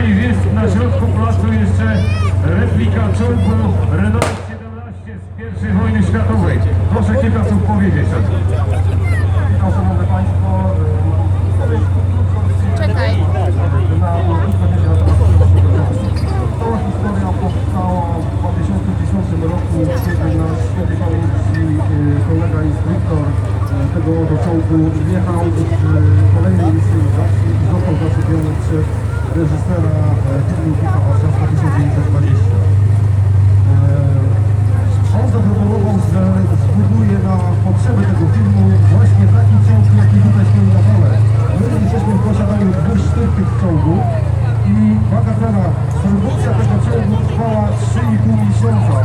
i jest na środku placu jeszcze replika czołgu Renault 17 z I wojny światowej. Proszę kilka słów powiedzieć o tym. Szanowni Państwo, e, Czekaj. na Cała historia powstała w 2010 roku, kiedy nasz świętej pamięci e, kolega instruktor e, tego czołgu jechał w kolejnej misji i został zaszczepiony przez reżysera filmu Bitwa Warszawska 1920. E, On zaproponował, że zbuduje na potrzeby tego filmu właśnie taki czołg, jaki tutaj stoi na dole. My jesteśmy w posiadaniu dwóch sztuk tych czołgów i bagatela, produkcja tego czołgu trwała 3,5 miesiąca,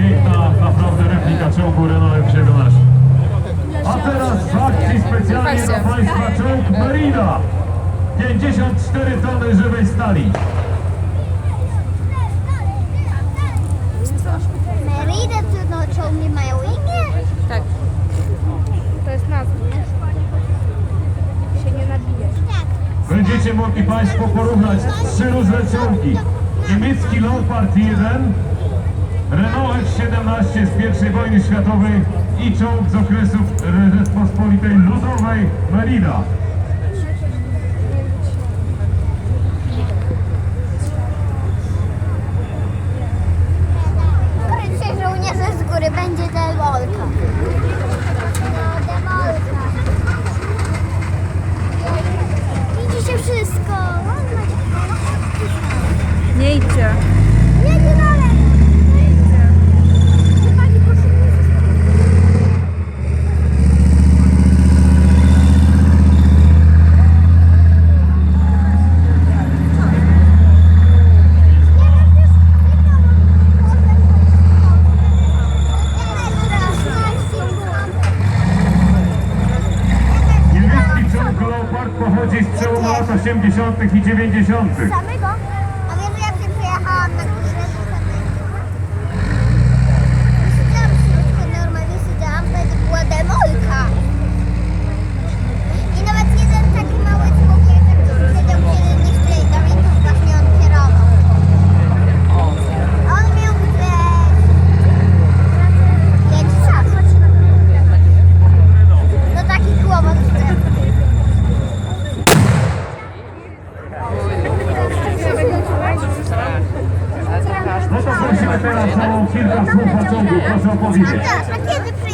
piękna naprawdę replika czołgu Renault F17. A teraz w akcji specjalnie dla Państwa czołg Merida. 54 tony żywej stali. Merida to no, czołgi mają imię? Tak. To jest nazwa? Się nie nabijać. Tak. Będziecie mogli Państwo porównać trzy różne czołgi. Niemiecki Leopard 1, Renault F17 z I wojny światowej i czołg z okresów Rzeczpospolitej Ludowej Merida. Krycie żołnierze z góry będzie demolka. No, demolka. Widzi się wszystko. Nie idźcie. Jedzie dalej. Chłopaki, proszę nie zostawić. Niemiecki czołg Leopard pochodzi z przełomu lat 80. i 90. Samego? A wiesz, jak się przejechałam na to sobie... Siedziałam w środku, normalnie siedziałam, wtedy była demolka. I nawet jeden taki mały człowiek, który siedział kiedy nie strzelał i to właśnie on kierował. On miał gdzieś... Pięć czas. No taki kłopot z tym. No to prosimy teraz kilka słów o czołgu, proszę opowiedzieć.